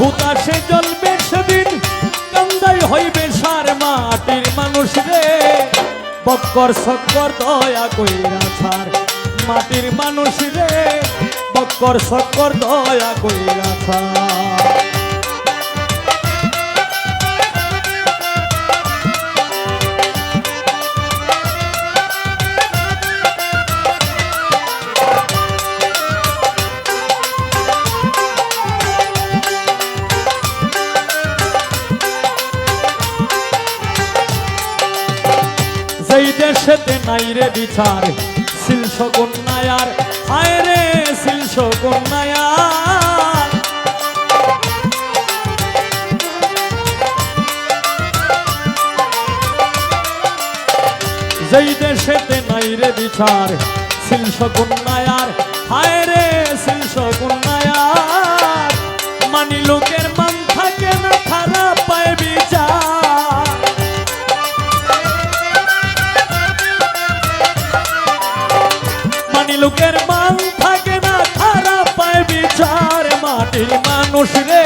হুতাশে জ্বলবে সেদিন, কান্দাই হইবে সার মাটির মানুষ রে। বক্কর সক্কর দয়া কইরা ছাড় মাটির মানুষ রে। বক্কর সক্কর দয়া কইরা ছাড়। যেই দেশেতে নাই রে বিচার। শিলস কন্যায়ার হায় রে শিলস কন্যায়ার যেই দেশেতে নাই রে বিচার শিলস কন্যায়ার হায় রে শিলস কন্যায়ার মানি লোকের লোকের মান থাকে না, খারাপ পায় বিচার। মাটির মানুষ রে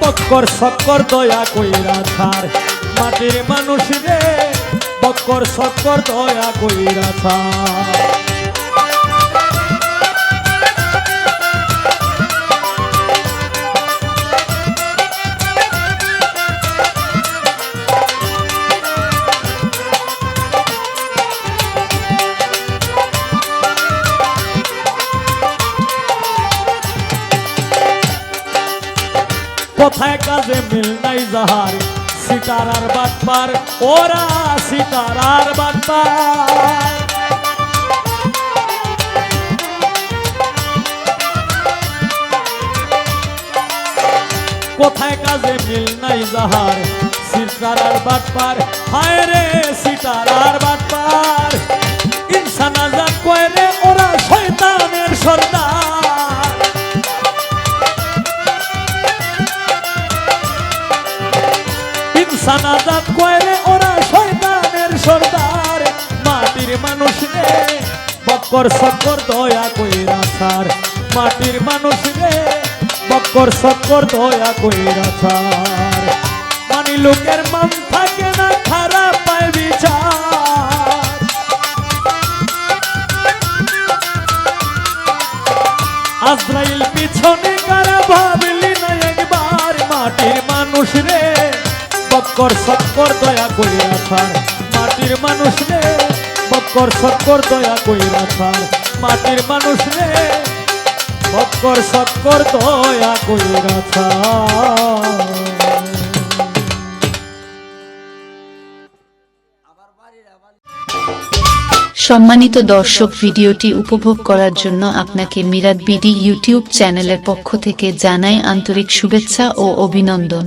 বক্কর সক্কর দয়া কইরা ছাড়। মাটির মানুষ রে বক্কর সক্কর দয়া কইরা ছাড়। কোথায় কাজে মিল নাই যাহার সিতারার বাটপার ওরা সিতারার বাটপার কোথায় কাজে মিল নাই যাহার সিতারার বাটপার হায় রে সিতারার বাটপার আজাদ কয়রে ওরা শয়তানের সর্দার। মাটির মানুষ রে, বক্কর সক্কর দয়া কইরা ছাড়। মাটির মানুষ রে, বক্কর সক্কর দয়া কইরা ছাড়। মানি লোকের মান থাকে না, খারাপ পায় বিচার। আজরাইল পিছনে কারা ভাবলি না একবার? মাটির মানুষ রে বক্কর সক্কর দয়া কইরা ছাড়। মাটির মানুষ রে বক্কর সক্কর দয়া কইরা ছাড়। মাটির মানুষ রে বক্কর সক্কর দয়া কইরা ছাড়। সম্মানিত দর্শক, ভিডিওটি উপভোগ করার জন্য আপনাকে মিরাদ বিডি ইউটিউব চ্যানেলের পক্ষ থেকে জানাই আন্তরিক শুভেচ্ছা ও অভিনন্দন।